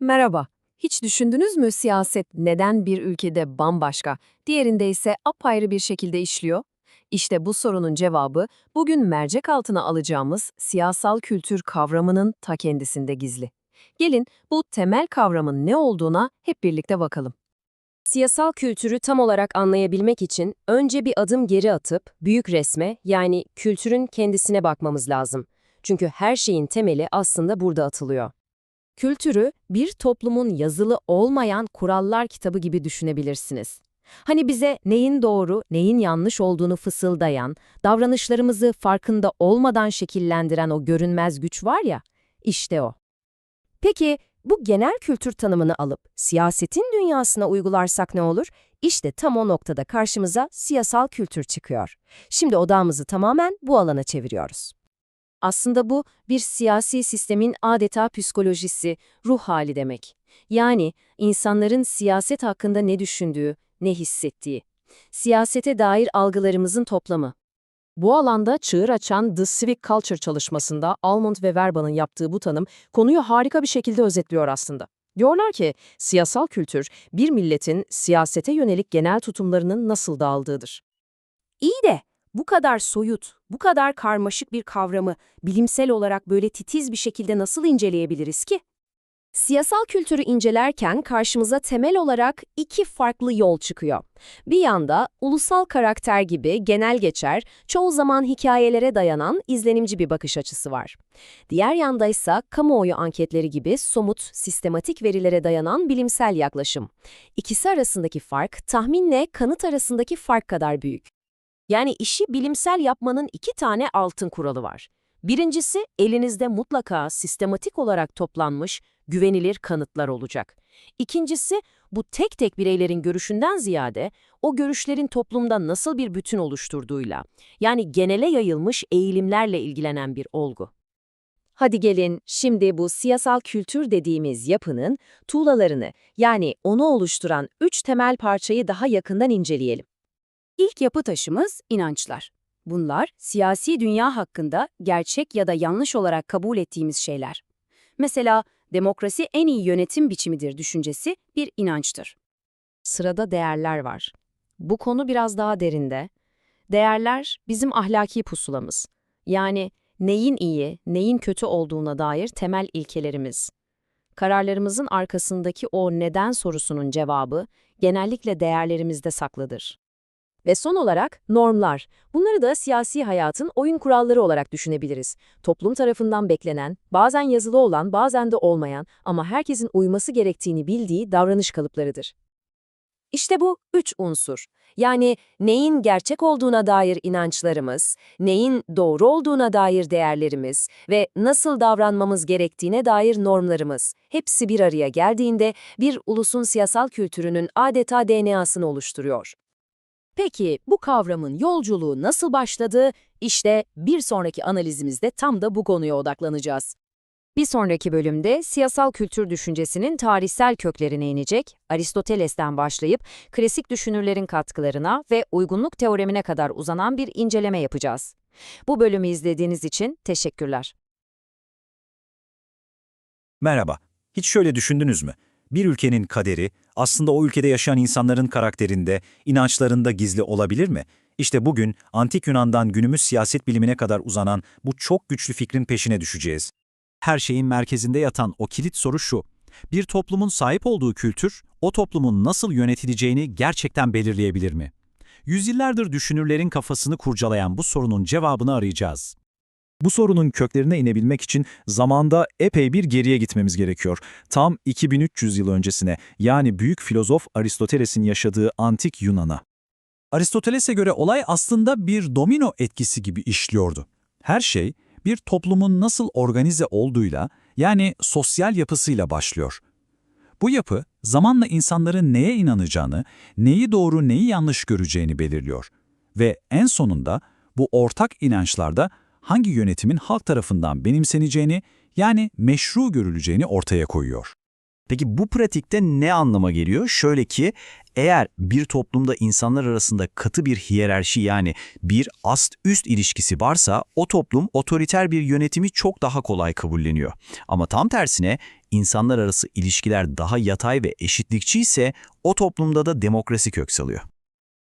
Merhaba. Hiç düşündünüz mü siyaset neden bir ülkede bambaşka, diğerinde ise apayrı bir şekilde işliyor? İşte bu sorunun cevabı bugün mercek altına alacağımız siyasal kültür kavramının ta kendisinde gizli. Gelin bu temel kavramın ne olduğuna hep birlikte bakalım. Siyasal kültürü tam olarak anlayabilmek için önce bir adım geri atıp büyük resme yani kültürün kendisine bakmamız lazım. Çünkü her şeyin temeli aslında burada atılıyor. Kültürü bir toplumun yazılı olmayan kurallar kitabı gibi düşünebilirsiniz. Hani bize neyin doğru, neyin yanlış olduğunu fısıldayan, davranışlarımızı farkında olmadan şekillendiren o görünmez güç var ya, işte o. Peki bu genel kültür tanımını alıp siyasetin dünyasına uygularsak ne olur? İşte tam o noktada karşımıza siyasal kültür çıkıyor. Şimdi odağımızı tamamen bu alana çeviriyoruz. Aslında bu bir siyasi sistemin adeta psikolojisi, ruh hali demek. Yani insanların siyaset hakkında ne düşündüğü, ne hissettiği. Siyasete dair algılarımızın toplamı. Bu alanda çığır açan The Civic Culture çalışmasında Almond ve Verba'nın yaptığı bu tanım konuyu harika bir şekilde özetliyor aslında. Diyorlar ki, siyasal kültür, bir milletin siyasete yönelik genel tutumlarının nasıl dağıldığıdır. İyi de bu kadar soyut, bu kadar karmaşık bir kavramı bilimsel olarak böyle titiz bir şekilde nasıl inceleyebiliriz ki? Siyasal kültürü incelerken karşımıza temel olarak iki farklı yol çıkıyor. Bir yanda ulusal karakter gibi genel geçer, çoğu zaman hikayelere dayanan izlenimci bir bakış açısı var. Diğer yanda ise kamuoyu anketleri gibi somut, sistematik verilere dayanan bilimsel yaklaşım. İkisi arasındaki fark tahminle kanıt arasındaki fark kadar büyük. Yani işi bilimsel yapmanın iki tane altın kuralı var. Birincisi, elinizde mutlaka sistematik olarak toplanmış, güvenilir kanıtlar olacak. İkincisi, bu tek tek bireylerin görüşünden ziyade, o görüşlerin toplumda nasıl bir bütün oluşturduğuyla, yani genele yayılmış eğilimlerle ilgilenen bir olgu. Hadi gelin şimdi bu siyasal kültür dediğimiz yapının tuğlalarını, yani onu oluşturan üç temel parçayı daha yakından inceleyelim. İlk yapı taşımız inançlar. Bunlar siyasi dünya hakkında gerçek ya da yanlış olarak kabul ettiğimiz şeyler. Mesela demokrasi en iyi yönetim biçimidir düşüncesi bir inançtır. Sırada değerler var. Bu konu biraz daha derinde. Değerler bizim ahlaki pusulamız. Yani neyin iyi, neyin kötü olduğuna dair temel ilkelerimiz. Kararlarımızın arkasındaki o neden sorusunun cevabı genellikle değerlerimizde saklıdır. Ve son olarak normlar. Bunları da siyasi hayatın oyun kuralları olarak düşünebiliriz. Toplum tarafından beklenen, bazen yazılı olan, bazen de olmayan ama herkesin uyması gerektiğini bildiği davranış kalıplarıdır. İşte bu üç unsur. Yani neyin gerçek olduğuna dair inançlarımız, neyin doğru olduğuna dair değerlerimiz ve nasıl davranmamız gerektiğine dair normlarımız. Hepsi bir araya geldiğinde bir ulusun siyasal kültürünün adeta DNA'sını oluşturuyor. Peki bu kavramın yolculuğu nasıl başladı? İşte bir sonraki analizimizde tam da bu konuya odaklanacağız. Bir sonraki bölümde siyasal kültür düşüncesinin tarihsel köklerine inecek, Aristoteles'ten başlayıp klasik düşünürlerin katkılarına ve uygunluk teoremine kadar uzanan bir inceleme yapacağız. Bu bölümü izlediğiniz için teşekkürler. Merhaba. Hiç şöyle düşündünüz mü? Bir ülkenin kaderi aslında o ülkede yaşayan insanların karakterinde, inançlarında gizli olabilir mi? İşte bugün antik Yunan'dan günümüz siyaset bilimine kadar uzanan bu çok güçlü fikrin peşine düşeceğiz. Her şeyin merkezinde yatan o kilit soru şu. Bir toplumun sahip olduğu kültür, o toplumun nasıl yönetileceğini gerçekten belirleyebilir mi? Yüzyıllardır düşünürlerin kafasını kurcalayan bu sorunun cevabını arayacağız. Bu sorunun köklerine inebilmek için zamanda epey bir geriye gitmemiz gerekiyor. Tam 2300 yıl öncesine yani büyük filozof Aristoteles'in yaşadığı antik Yunan'a. Aristoteles'e göre olay aslında bir domino etkisi gibi işliyordu. Her şey bir toplumun nasıl organize olduğuyla yani sosyal yapısıyla başlıyor. Bu yapı zamanla insanların neye inanacağını, neyi doğru neyi yanlış göreceğini belirliyor. Ve en sonunda bu ortak inançlarda hangi yönetimin halk tarafından benimseneceğini yani meşru görüleceğini ortaya koyuyor. Peki bu pratikte ne anlama geliyor? Şöyle ki eğer bir toplumda insanlar arasında katı bir hiyerarşi yani bir ast-üst ilişkisi varsa o toplum otoriter bir yönetimi çok daha kolay kabulleniyor. Ama tam tersine insanlar arası ilişkiler daha yatay ve eşitlikçi ise o toplumda da demokrasi kök salıyor.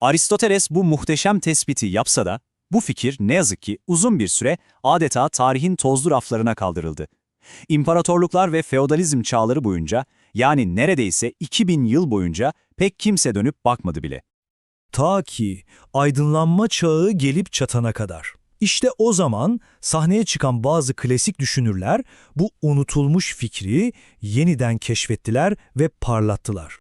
Aristoteles bu muhteşem tespiti yapsa da bu fikir ne yazık ki uzun bir süre adeta tarihin tozlu raflarına kaldırıldı. İmparatorluklar ve feodalizm çağları boyunca yani neredeyse 2000 yıl boyunca pek kimse dönüp bakmadı bile. Ta ki aydınlanma çağı gelip çatana kadar. İşte o zaman sahneye çıkan bazı klasik düşünürler bu unutulmuş fikri yeniden keşfettiler ve parlattılar.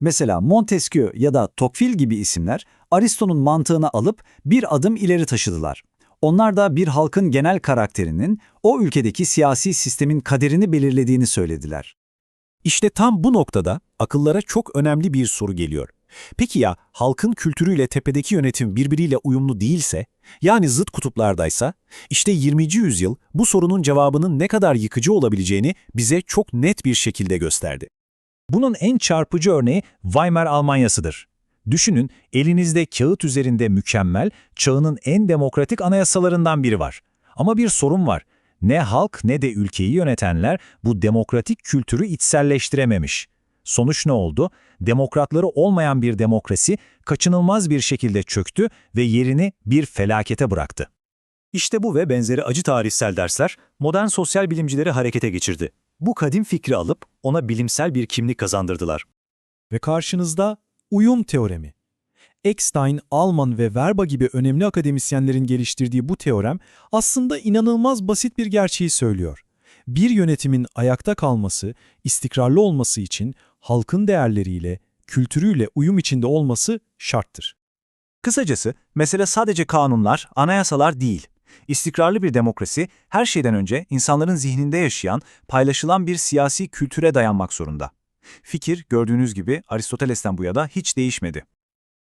Mesela Montesquieu ya da Tocqueville gibi isimler Aristo'nun mantığını alıp bir adım ileri taşıdılar. Onlar da bir halkın genel karakterinin o ülkedeki siyasi sistemin kaderini belirlediğini söylediler. İşte tam bu noktada akıllara çok önemli bir soru geliyor. Peki ya halkın kültürüyle tepedeki yönetim birbiriyle uyumlu değilse, yani zıt kutuplardaysa, işte 20. yüzyıl bu sorunun cevabının ne kadar yıkıcı olabileceğini bize çok net bir şekilde gösterdi. Bunun en çarpıcı örneği Weimar Almanyası'dır. Düşünün, elinizde kağıt üzerinde mükemmel, çağının en demokratik anayasalarından biri var. Ama bir sorun var. Ne halk ne de ülkeyi yönetenler bu demokratik kültürü içselleştirememiş. Sonuç ne oldu? Demokratları olmayan bir demokrasi kaçınılmaz bir şekilde çöktü ve yerini bir felakete bıraktı. İşte bu ve benzeri acı tarihsel dersler modern sosyal bilimcileri harekete geçirdi. Bu kadim fikri alıp ona bilimsel bir kimlik kazandırdılar. Ve karşınızda uyum teoremi. Eckstein, Alman ve Verba gibi önemli akademisyenlerin geliştirdiği bu teorem aslında inanılmaz basit bir gerçeği söylüyor. Bir yönetimin ayakta kalması, istikrarlı olması için halkın değerleriyle, kültürüyle uyum içinde olması şarttır. Kısacası mesele sadece kanunlar, anayasalar değil. İstikrarlı bir demokrasi her şeyden önce insanların zihninde yaşayan, paylaşılan bir siyasi kültüre dayanmak zorunda. Fikir gördüğünüz gibi Aristoteles'ten bu yana hiç değişmedi.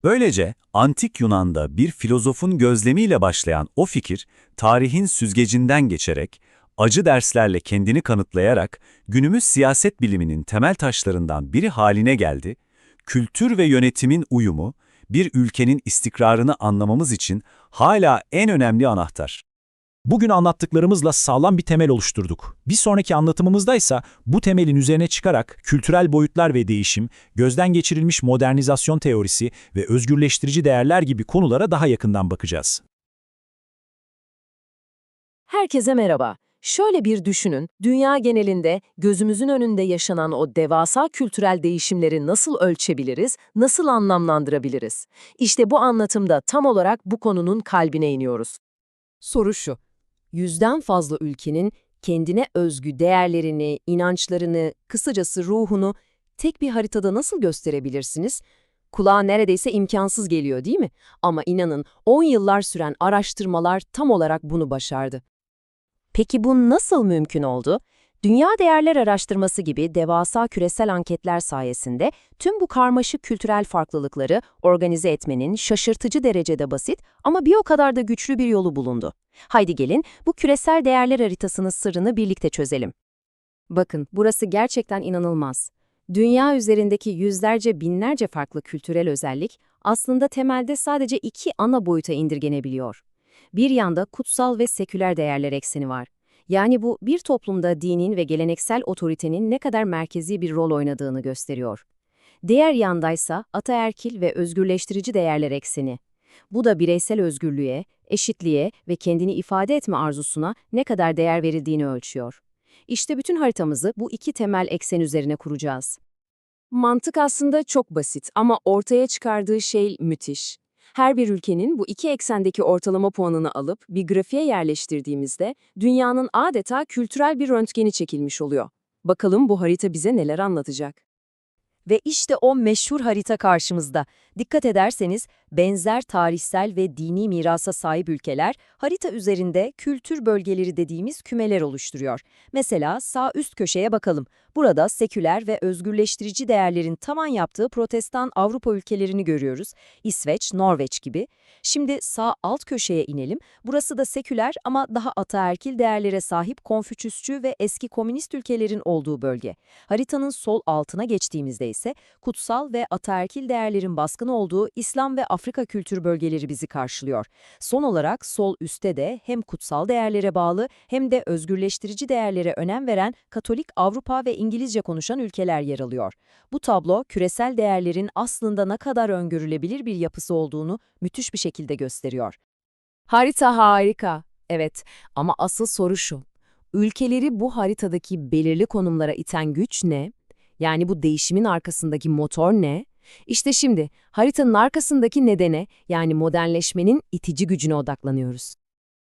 Böylece antik Yunan'da bir filozofun gözlemiyle başlayan o fikir, tarihin süzgecinden geçerek, acı derslerle kendini kanıtlayarak günümüz siyaset biliminin temel taşlarından biri haline geldi, kültür ve yönetimin uyumu, bir ülkenin istikrarını anlamamız için hala en önemli anahtar. Bugün anlattıklarımızla sağlam bir temel oluşturduk. Bir sonraki anlatımımızda ise bu temelin üzerine çıkarak kültürel boyutlar ve değişim, gözden geçirilmiş modernizasyon teorisi ve özgürleştirici değerler gibi konulara daha yakından bakacağız. Herkese merhaba. Şöyle bir düşünün, dünya genelinde gözümüzün önünde yaşanan o devasa kültürel değişimleri nasıl ölçebiliriz, nasıl anlamlandırabiliriz? İşte bu anlatımda tam olarak bu konunun kalbine iniyoruz. Soru şu, yüzden fazla ülkenin kendine özgü değerlerini, inançlarını, kısacası ruhunu tek bir haritada nasıl gösterebilirsiniz? Kulağa neredeyse imkansız geliyor değil mi? Ama inanın 10 yıllar süren araştırmalar tam olarak bunu başardı. Peki bu nasıl mümkün oldu? Dünya Değerler Araştırması gibi devasa küresel anketler sayesinde tüm bu karmaşık kültürel farklılıkları organize etmenin şaşırtıcı derecede basit ama bir o kadar da güçlü bir yolu bulundu. Haydi gelin bu küresel değerler haritasının sırrını birlikte çözelim. Bakın, burası gerçekten inanılmaz. Dünya üzerindeki yüzlerce binlerce farklı kültürel özellik aslında temelde sadece iki ana boyuta indirgenebiliyor. Bir yanda kutsal ve seküler değerler ekseni var. Yani bu bir toplumda dinin ve geleneksel otoritenin ne kadar merkezi bir rol oynadığını gösteriyor. Diğer yandaysa ataerkil ve özgürleştirici değerler ekseni. Bu da bireysel özgürlüğe, eşitliğe ve kendini ifade etme arzusuna ne kadar değer verildiğini ölçüyor. İşte bütün haritamızı bu iki temel eksen üzerine kuracağız. Mantık aslında çok basit ama ortaya çıkardığı şey müthiş. Her bir ülkenin bu iki eksendeki ortalama puanını alıp bir grafiğe yerleştirdiğimizde dünyanın adeta kültürel bir röntgeni çekilmiş oluyor. Bakalım bu harita bize neler anlatacak. Ve işte o meşhur harita karşımızda. Dikkat ederseniz benzer tarihsel ve dini mirasa sahip ülkeler harita üzerinde kültür bölgeleri dediğimiz kümeler oluşturuyor. Mesela sağ üst köşeye bakalım. Burada seküler ve özgürleştirici değerlerin tavan yaptığı protestan Avrupa ülkelerini görüyoruz. İsveç, Norveç gibi. Şimdi sağ alt köşeye inelim. Burası da seküler ama daha ataerkil değerlere sahip Konfüçyüsçü ve eski komünist ülkelerin olduğu bölge. Haritanın sol altına geçtiğimizde ise kutsal ve ataerkil değerlerin baskın olduğu İslam ve Afrika kültür bölgeleri bizi karşılıyor. Son olarak sol üstte de hem kutsal değerlere bağlı hem de özgürleştirici değerlere önem veren Katolik Avrupa ve İngilizce konuşan ülkeler yer alıyor. Bu tablo küresel değerlerin aslında ne kadar öngörülebilir bir yapısı olduğunu müthiş bir şekilde gösteriyor. Harita harika. Evet ama asıl soru şu. Ülkeleri bu haritadaki belirli konumlara iten güç ne? Yani bu değişimin arkasındaki motor ne? İşte şimdi haritanın arkasındaki nedene yani modernleşmenin itici gücüne odaklanıyoruz.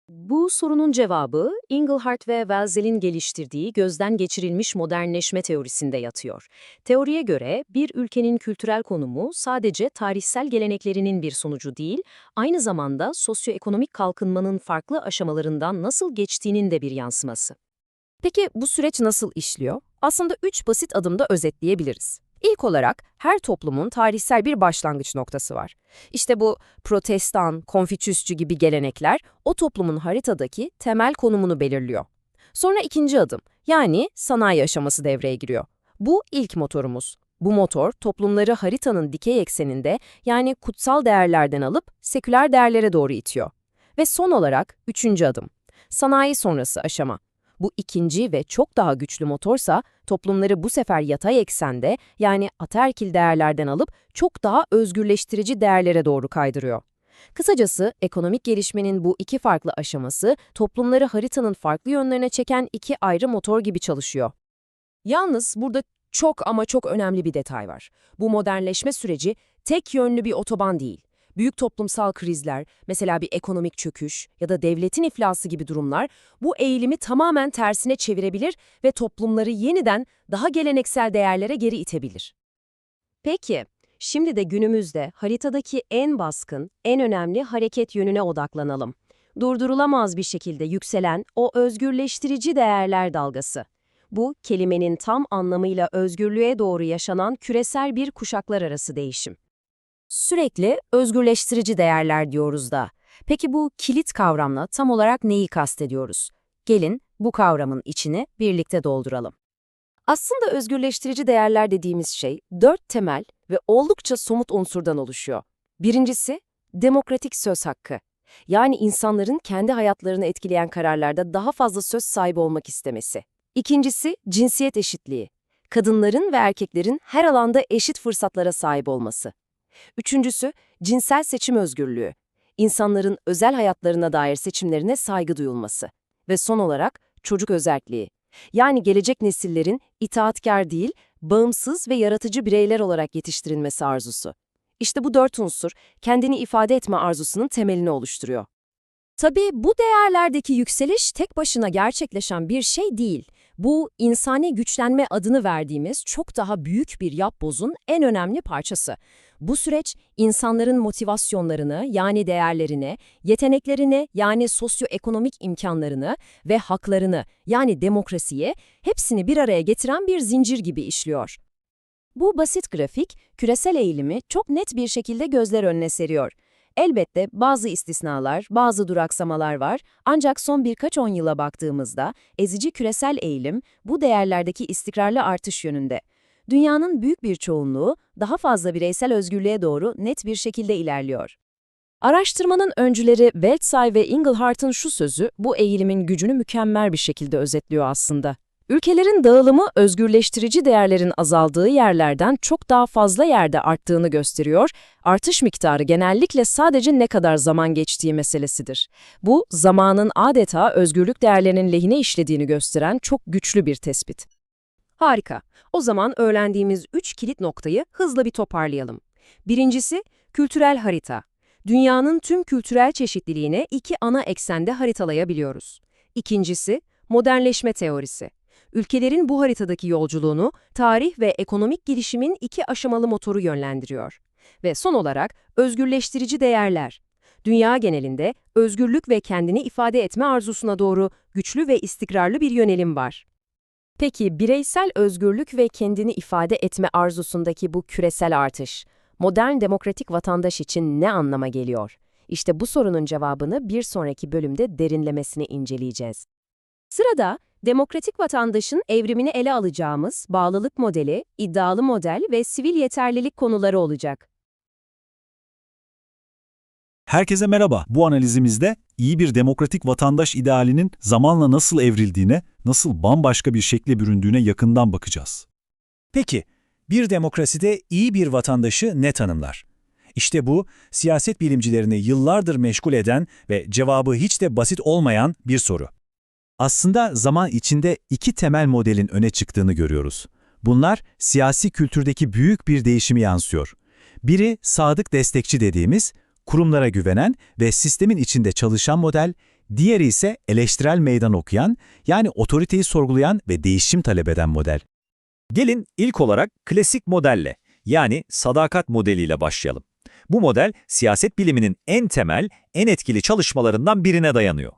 Bu sorunun cevabı Engelhardt ve Welsel'in geliştirdiği gözden geçirilmiş modernleşme teorisinde yatıyor. Teoriye göre bir ülkenin kültürel konumu sadece tarihsel geleneklerinin bir sonucu değil, aynı zamanda sosyoekonomik kalkınmanın farklı aşamalarından nasıl geçtiğinin de bir yansıması. Peki bu süreç nasıl işliyor? Aslında üç basit adımda özetleyebiliriz. İlk olarak her toplumun tarihsel bir başlangıç noktası var. İşte bu protestan, konfüçyüsçü gibi gelenekler o toplumun haritadaki temel konumunu belirliyor. Sonra ikinci adım yani sanayi aşaması devreye giriyor. Bu ilk motorumuz. Bu motor toplumları haritanın dikey ekseninde yani kutsal değerlerden alıp seküler değerlere doğru itiyor. Ve son olarak üçüncü adım. Sanayi sonrası aşama. Bu ikinci ve çok daha güçlü motorsa toplumları bu sefer yatay eksende yani ataerkil değerlerden alıp çok daha özgürleştirici değerlere doğru kaydırıyor. Kısacası ekonomik gelişmenin bu iki farklı aşaması toplumları haritanın farklı yönlerine çeken iki ayrı motor gibi çalışıyor. Yalnız burada çok ama çok önemli bir detay var. Bu modernleşme süreci tek yönlü bir otoban değil. Büyük toplumsal krizler, mesela bir ekonomik çöküş ya da devletin iflası gibi durumlar bu eğilimi tamamen tersine çevirebilir ve toplumları yeniden daha geleneksel değerlere geri itebilir. Peki, şimdi de günümüzde haritadaki en baskın, en önemli hareket yönüne odaklanalım. Durdurulamaz bir şekilde yükselen o özgürleştirici değerler dalgası. Bu, kelimenin tam anlamıyla özgürlüğe doğru yaşanan küresel bir kuşaklar arası değişim. Sürekli özgürleştirici değerler diyoruz da. Peki bu kilit kavramla tam olarak neyi kastediyoruz? Gelin bu kavramın içini birlikte dolduralım. Aslında özgürleştirici değerler dediğimiz şey dört temel ve oldukça somut unsurdan oluşuyor. Birincisi, demokratik söz hakkı. Yani insanların kendi hayatlarını etkileyen kararlarda daha fazla söz sahibi olmak istemesi. İkincisi, cinsiyet eşitliği. Kadınların ve erkeklerin her alanda eşit fırsatlara sahip olması. Üçüncüsü, cinsel seçim özgürlüğü. İnsanların özel hayatlarına dair seçimlerine saygı duyulması. Ve son olarak çocuk özerkliği. Yani gelecek nesillerin itaatkar değil, bağımsız ve yaratıcı bireyler olarak yetiştirilmesi arzusu. İşte bu dört unsur kendini ifade etme arzusunun temelini oluşturuyor. Tabii bu değerlerdeki yükseliş tek başına gerçekleşen bir şey değil. Bu, insani güçlenme adını verdiğimiz çok daha büyük bir yapbozun en önemli parçası. Bu süreç, insanların motivasyonlarını yani değerlerini, yeteneklerini yani sosyoekonomik imkanlarını ve haklarını yani demokrasiyi hepsini bir araya getiren bir zincir gibi işliyor. Bu basit grafik, küresel eğilimi çok net bir şekilde gözler önüne seriyor. Elbette bazı istisnalar, bazı duraksamalar var ancak son birkaç on yıla baktığımızda ezici küresel eğilim bu değerlerdeki istikrarlı artış yönünde. Dünyanın büyük bir çoğunluğu daha fazla bireysel özgürlüğe doğru net bir şekilde ilerliyor. Araştırmanın öncüleri Weltzay ve Engelhardt'ın şu sözü bu eğilimin gücünü mükemmel bir şekilde özetliyor aslında. Ülkelerin dağılımı özgürleştirici değerlerin azaldığı yerlerden çok daha fazla yerde arttığını gösteriyor, artış miktarı genellikle sadece ne kadar zaman geçtiği meselesidir. Bu, zamanın adeta özgürlük değerlerinin lehine işlediğini gösteren çok güçlü bir tespit. Harika. O zaman öğrendiğimiz üç kilit noktayı hızla bir toparlayalım. Birincisi, kültürel harita. Dünyanın tüm kültürel çeşitliliğini iki ana eksende haritalayabiliyoruz. İkincisi, modernleşme teorisi. Ülkelerin bu haritadaki yolculuğunu tarih ve ekonomik gelişimin iki aşamalı motoru yönlendiriyor. Ve son olarak özgürleştirici değerler. Dünya genelinde özgürlük ve kendini ifade etme arzusuna doğru güçlü ve istikrarlı bir yönelim var. Peki bireysel özgürlük ve kendini ifade etme arzusundaki bu küresel artış, modern demokratik vatandaş için ne anlama geliyor? İşte bu sorunun cevabını bir sonraki bölümde derinlemesine inceleyeceğiz. Sırada demokratik vatandaşın evrimini ele alacağımız bağlılık modeli, iddialı model ve sivil yeterlilik konuları olacak. Herkese merhaba. Bu analizimizde iyi bir demokratik vatandaş idealinin zamanla nasıl evrildiğine, nasıl bambaşka bir şekle büründüğüne yakından bakacağız. Peki, bir demokraside iyi bir vatandaşı ne tanımlar? İşte bu, siyaset bilimcilerini yıllardır meşgul eden ve cevabı hiç de basit olmayan bir soru. Aslında zaman içinde iki temel modelin öne çıktığını görüyoruz. Bunlar siyasi kültürdeki büyük bir değişimi yansıyor. Biri sadık destekçi dediğimiz, kurumlara güvenen ve sistemin içinde çalışan model, diğeri ise eleştirel meydan okuyan, yani otoriteyi sorgulayan ve değişim talep eden model. Gelin ilk olarak klasik modelle, yani sadakat modeliyle başlayalım. Bu model, siyaset biliminin en temel, en etkili çalışmalarından birine dayanıyor.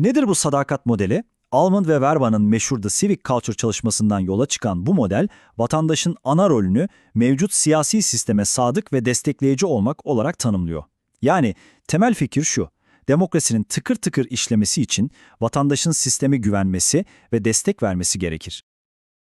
Nedir bu sadakat modeli? Almond ve Verban'ın meşhur The Civic Culture çalışmasından yola çıkan bu model, vatandaşın ana rolünü mevcut siyasi sisteme sadık ve destekleyici olmak olarak tanımlıyor. Yani temel fikir şu, demokrasinin tıkır tıkır işlemesi için vatandaşın sisteme güvenmesi ve destek vermesi gerekir.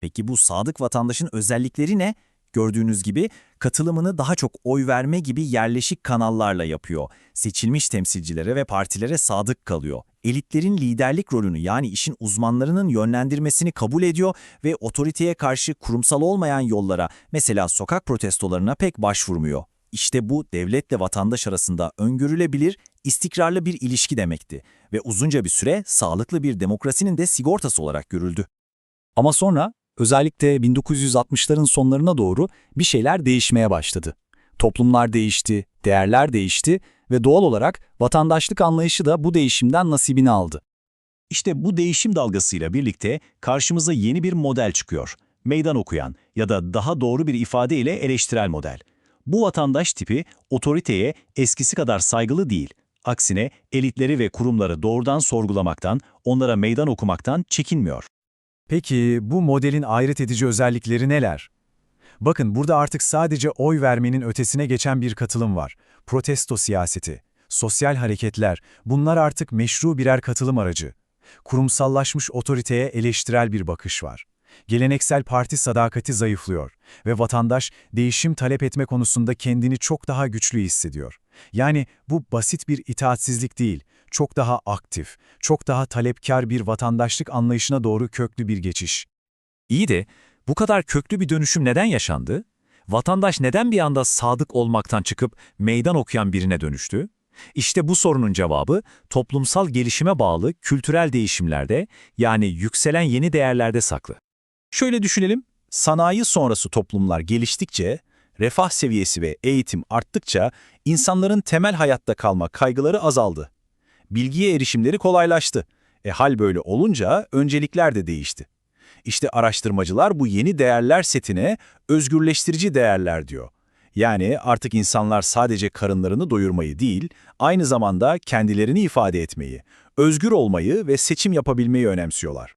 Peki bu sadık vatandaşın özellikleri ne? Gördüğünüz gibi katılımını daha çok oy verme gibi yerleşik kanallarla yapıyor. Seçilmiş temsilcilere ve partilere sadık kalıyor. Elitlerin liderlik rolünü yani işin uzmanlarının yönlendirmesini kabul ediyor ve otoriteye karşı kurumsal olmayan yollara mesela sokak protestolarına pek başvurmuyor. İşte bu devletle vatandaş arasında öngörülebilir, istikrarlı bir ilişki demekti ve uzunca bir süre sağlıklı bir demokrasinin de sigortası olarak görüldü. Ama sonra özellikle 1960'ların sonlarına doğru bir şeyler değişmeye başladı. Toplumlar değişti, değerler değişti ve doğal olarak vatandaşlık anlayışı da bu değişimden nasibini aldı. İşte bu değişim dalgasıyla birlikte karşımıza yeni bir model çıkıyor. Meydan okuyan ya da daha doğru bir ifadeyle eleştirel model. Bu vatandaş tipi otoriteye eskisi kadar saygılı değil. Aksine elitleri ve kurumları doğrudan sorgulamaktan, onlara meydan okumaktan çekinmiyor. Peki bu modelin ayrıt edici özellikleri neler? Bakın burada artık sadece oy vermenin ötesine geçen bir katılım var. Protesto siyaseti, sosyal hareketler, bunlar artık meşru birer katılım aracı. Kurumsallaşmış otoriteye eleştirel bir bakış var. Geleneksel parti sadakati zayıflıyor ve vatandaş değişim talep etme konusunda kendini çok daha güçlü hissediyor. Yani bu basit bir itaatsizlik değil, çok daha aktif, çok daha talepkar bir vatandaşlık anlayışına doğru köklü bir geçiş. İyi de bu kadar köklü bir dönüşüm neden yaşandı? Vatandaş neden bir anda sadık olmaktan çıkıp meydan okuyan birine dönüştü? İşte bu sorunun cevabı toplumsal gelişime bağlı kültürel değişimlerde yani yükselen yeni değerlerde saklı. Şöyle düşünelim, sanayi sonrası toplumlar geliştikçe, refah seviyesi ve eğitim arttıkça insanların temel hayatta kalma kaygıları azaldı. Bilgiye erişimleri kolaylaştı. E hal böyle olunca öncelikler de değişti. İşte araştırmacılar bu yeni değerler setine özgürleştirici değerler diyor. Yani artık insanlar sadece karınlarını doyurmayı değil, aynı zamanda kendilerini ifade etmeyi, özgür olmayı ve seçim yapabilmeyi önemsiyorlar.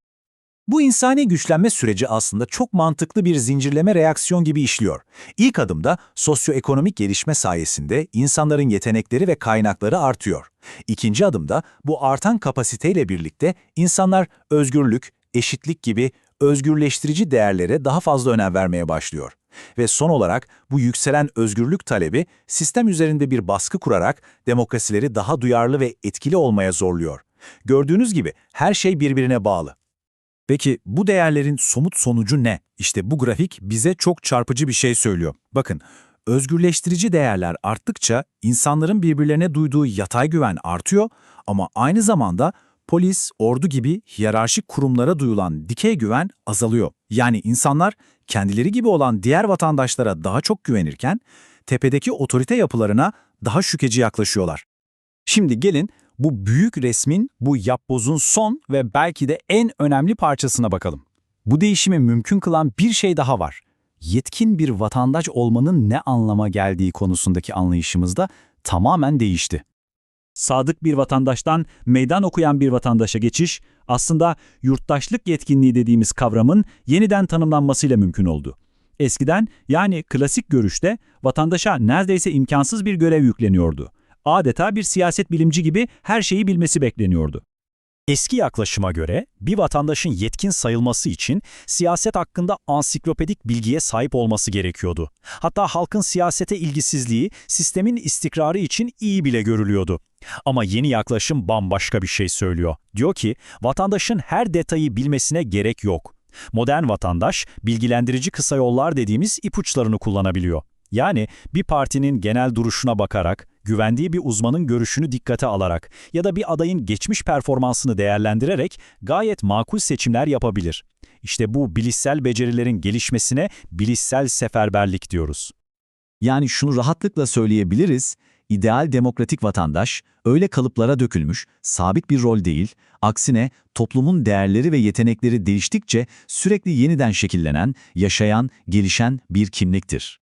Bu insani güçlenme süreci aslında çok mantıklı bir zincirleme reaksiyon gibi işliyor. İlk adımda sosyoekonomik gelişme sayesinde insanların yetenekleri ve kaynakları artıyor. İkinci adımda bu artan kapasiteyle birlikte insanlar özgürlük, eşitlik gibi özgürleştirici değerlere daha fazla önem vermeye başlıyor. Ve son olarak bu yükselen özgürlük talebi sistem üzerinde bir baskı kurarak demokrasileri daha duyarlı ve etkili olmaya zorluyor. Gördüğünüz gibi her şey birbirine bağlı. Peki bu değerlerin somut sonucu ne? İşte bu grafik bize çok çarpıcı bir şey söylüyor. Bakın, özgürleştirici değerler arttıkça insanların birbirlerine duyduğu yatay güven artıyor ama aynı zamanda polis, ordu gibi hiyerarşik kurumlara duyulan dikey güven azalıyor. Yani insanlar kendileri gibi olan diğer vatandaşlara daha çok güvenirken tepedeki otorite yapılarına daha şükeci yaklaşıyorlar. Şimdi gelin bu büyük resmin, bu yapbozun son ve belki de en önemli parçasına bakalım. Bu değişimi mümkün kılan bir şey daha var. Yetkin bir vatandaş olmanın ne anlama geldiği konusundaki anlayışımız da tamamen değişti. Sadık bir vatandaştan meydan okuyan bir vatandaşa geçiş, aslında yurttaşlık yetkinliği dediğimiz kavramın yeniden tanımlanmasıyla mümkün oldu. Eskiden yani klasik görüşte vatandaşa neredeyse imkansız bir görev yükleniyordu adeta bir siyaset bilimci gibi her şeyi bilmesi bekleniyordu. Eski yaklaşıma göre bir vatandaşın yetkin sayılması için siyaset hakkında ansiklopedik bilgiye sahip olması gerekiyordu. Hatta halkın siyasete ilgisizliği sistemin istikrarı için iyi bile görülüyordu. Ama yeni yaklaşım bambaşka bir şey söylüyor. Diyor ki vatandaşın her detayı bilmesine gerek yok. Modern vatandaş bilgilendirici kısa yollar dediğimiz ipuçlarını kullanabiliyor. Yani bir partinin genel duruşuna bakarak, güvendiği bir uzmanın görüşünü dikkate alarak ya da bir adayın geçmiş performansını değerlendirerek gayet makul seçimler yapabilir. İşte bu bilişsel becerilerin gelişmesine bilişsel seferberlik diyoruz. Yani şunu rahatlıkla söyleyebiliriz, ideal demokratik vatandaş öyle kalıplara dökülmüş, sabit bir rol değil, aksine toplumun değerleri ve yetenekleri değiştikçe sürekli yeniden şekillenen, yaşayan, gelişen bir kimliktir.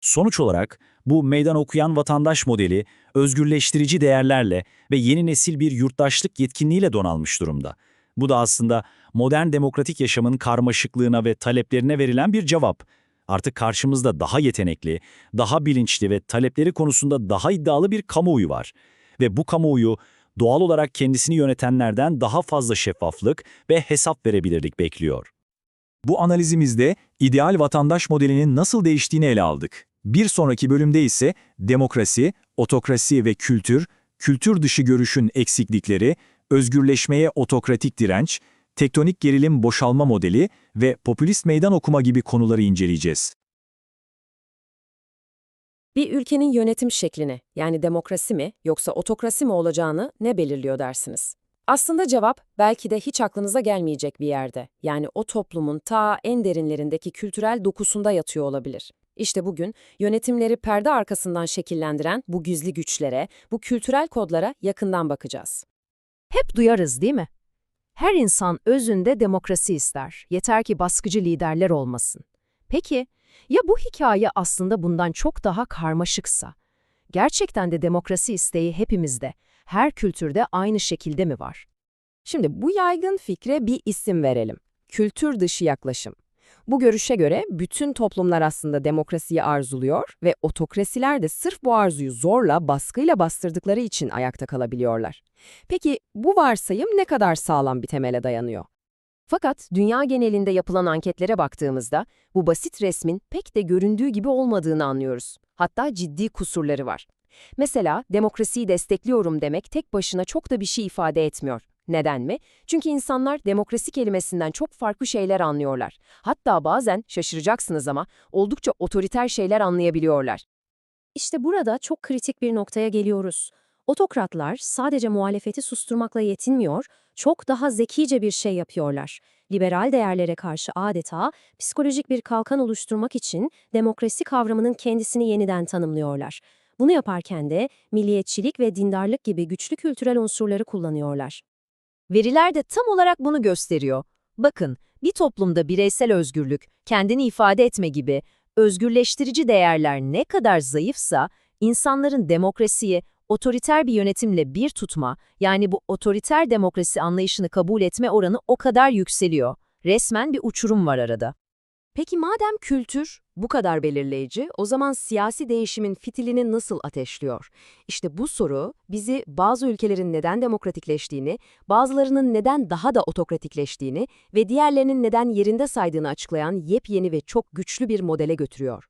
Sonuç olarak bu meydan okuyan vatandaş modeli özgürleştirici değerlerle ve yeni nesil bir yurttaşlık yetkinliğiyle donanmış durumda. Bu da aslında modern demokratik yaşamın karmaşıklığına ve taleplerine verilen bir cevap. Artık karşımızda daha yetenekli, daha bilinçli ve talepleri konusunda daha iddialı bir kamuoyu var. Ve bu kamuoyu doğal olarak kendisini yönetenlerden daha fazla şeffaflık ve hesap verebilirlik bekliyor. Bu analizimizde ideal vatandaş modelinin nasıl değiştiğini ele aldık. Bir sonraki bölümde ise demokrasi, otokrasi ve kültür, kültür dışı görüşün eksiklikleri, özgürleşmeye otokratik direnç, tektonik gerilim boşalma modeli ve popülist meydan okuma gibi konuları inceleyeceğiz. Bir ülkenin yönetim şeklini, yani demokrasi mi yoksa otokrasi mi olacağını ne belirliyor dersiniz? Aslında cevap belki de hiç aklınıza gelmeyecek bir yerde. Yani o toplumun ta en derinlerindeki kültürel dokusunda yatıyor olabilir. İşte bugün yönetimleri perde arkasından şekillendiren bu gizli güçlere, bu kültürel kodlara yakından bakacağız. Hep duyarız değil mi? Her insan özünde demokrasi ister. Yeter ki baskıcı liderler olmasın. Peki, ya bu hikaye aslında bundan çok daha karmaşıksa? Gerçekten de demokrasi isteği hepimizde, her kültürde aynı şekilde mi var? Şimdi bu yaygın fikre bir isim verelim. Kültür dışı yaklaşım. Bu görüşe göre bütün toplumlar aslında demokrasiyi arzuluyor ve otokrasiler de sırf bu arzuyu zorla, baskıyla bastırdıkları için ayakta kalabiliyorlar. Peki bu varsayım ne kadar sağlam bir temele dayanıyor? Fakat dünya genelinde yapılan anketlere baktığımızda bu basit resmin pek de göründüğü gibi olmadığını anlıyoruz. Hatta ciddi kusurları var. Mesela demokrasiyi destekliyorum demek tek başına çok da bir şey ifade etmiyor. Neden mi? Çünkü insanlar demokrasi kelimesinden çok farklı şeyler anlıyorlar. Hatta bazen, şaşıracaksınız ama, oldukça otoriter şeyler anlayabiliyorlar. İşte burada çok kritik bir noktaya geliyoruz. Otokratlar sadece muhalefeti susturmakla yetinmiyor, çok daha zekice bir şey yapıyorlar. Liberal değerlere karşı adeta psikolojik bir kalkan oluşturmak için demokrasi kavramının kendisini yeniden tanımlıyorlar. Bunu yaparken de milliyetçilik ve dindarlık gibi güçlü kültürel unsurları kullanıyorlar. Veriler de tam olarak bunu gösteriyor. Bakın, bir toplumda bireysel özgürlük, kendini ifade etme gibi özgürleştirici değerler ne kadar zayıfsa, insanların demokrasiyi otoriter bir yönetimle bir tutma, yani bu otoriter demokrasi anlayışını kabul etme oranı o kadar yükseliyor. Resmen bir uçurum var arada. Peki madem kültür bu kadar belirleyici, o zaman siyasi değişimin fitilini nasıl ateşliyor? İşte bu soru bizi bazı ülkelerin neden demokratikleştiğini, bazılarının neden daha da otokratikleştiğini ve diğerlerinin neden yerinde saydığını açıklayan yepyeni ve çok güçlü bir modele götürüyor.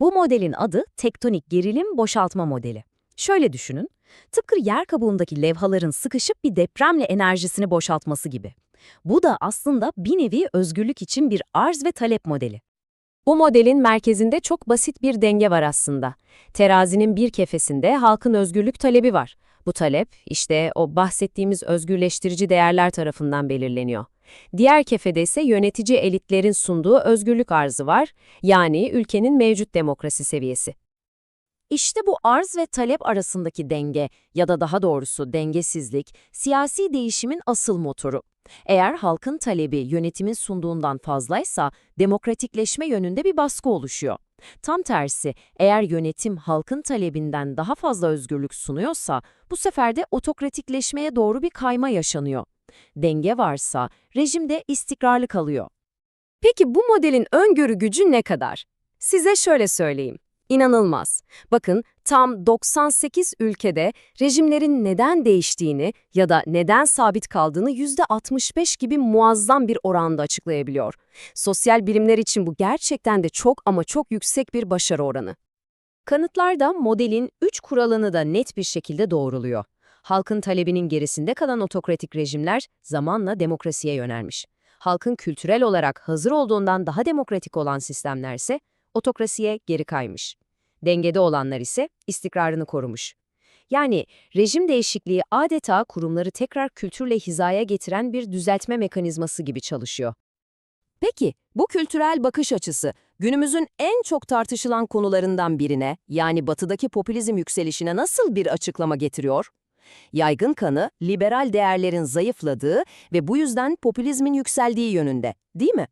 Bu modelin adı tektonik gerilim boşaltma modeli. Şöyle düşünün, tıpkı yer kabuğundaki levhaların sıkışıp bir depremle enerjisini boşaltması gibi. Bu da aslında bir nevi özgürlük için bir arz ve talep modeli. Bu modelin merkezinde çok basit bir denge var aslında. Terazinin bir kefesinde halkın özgürlük talebi var. Bu talep, işte o bahsettiğimiz özgürleştirici değerler tarafından belirleniyor. Diğer kefede ise yönetici elitlerin sunduğu özgürlük arzı var, yani ülkenin mevcut demokrasi seviyesi. İşte bu arz ve talep arasındaki denge ya da daha doğrusu dengesizlik, siyasi değişimin asıl motoru. Eğer halkın talebi yönetimin sunduğundan fazlaysa demokratikleşme yönünde bir baskı oluşuyor. Tam tersi, eğer yönetim halkın talebinden daha fazla özgürlük sunuyorsa bu sefer de otokratikleşmeye doğru bir kayma yaşanıyor. Denge varsa rejimde istikrarlı kalıyor. Peki bu modelin öngörü gücü ne kadar? Size şöyle söyleyeyim. İnanılmaz. Bakın Tam 98 ülkede rejimlerin neden değiştiğini ya da neden sabit kaldığını %65 gibi muazzam bir oranda açıklayabiliyor. Sosyal bilimler için bu gerçekten de çok ama çok yüksek bir başarı oranı. Kanıtlarda modelin 3 kuralını da net bir şekilde doğruluyor. Halkın talebinin gerisinde kalan otokratik rejimler zamanla demokrasiye yönelmiş. Halkın kültürel olarak hazır olduğundan daha demokratik olan sistemlerse otokrasiye geri kaymış. Dengede olanlar ise istikrarını korumuş. Yani rejim değişikliği adeta kurumları tekrar kültürle hizaya getiren bir düzeltme mekanizması gibi çalışıyor. Peki, bu kültürel bakış açısı günümüzün en çok tartışılan konularından birine, yani batıdaki popülizm yükselişine nasıl bir açıklama getiriyor? Yaygın kanı, liberal değerlerin zayıfladığı ve bu yüzden popülizmin yükseldiği yönünde, değil mi?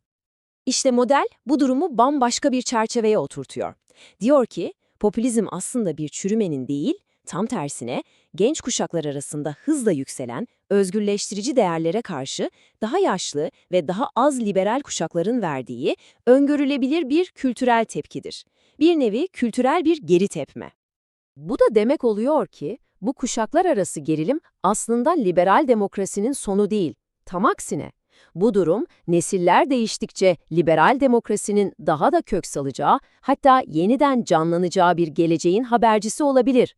İşte model bu durumu bambaşka bir çerçeveye oturtuyor. Diyor ki, popülizm aslında bir çürümenin değil, tam tersine genç kuşaklar arasında hızla yükselen, özgürleştirici değerlere karşı daha yaşlı ve daha az liberal kuşakların verdiği öngörülebilir bir kültürel tepkidir. Bir nevi kültürel bir geri tepme. Bu da demek oluyor ki, bu kuşaklar arası gerilim aslında liberal demokrasinin sonu değil, tam aksine. Bu durum, nesiller değiştikçe liberal demokrasinin daha da kök salacağı, hatta yeniden canlanacağı bir geleceğin habercisi olabilir.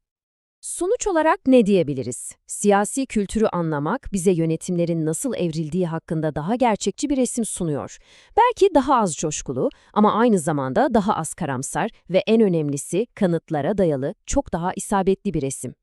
Sonuç olarak ne diyebiliriz? Siyasi kültürü anlamak bize yönetimlerin nasıl evrildiği hakkında daha gerçekçi bir resim sunuyor. Belki daha az coşkulu ama aynı zamanda daha az karamsar ve en önemlisi kanıtlara dayalı çok daha isabetli bir resim.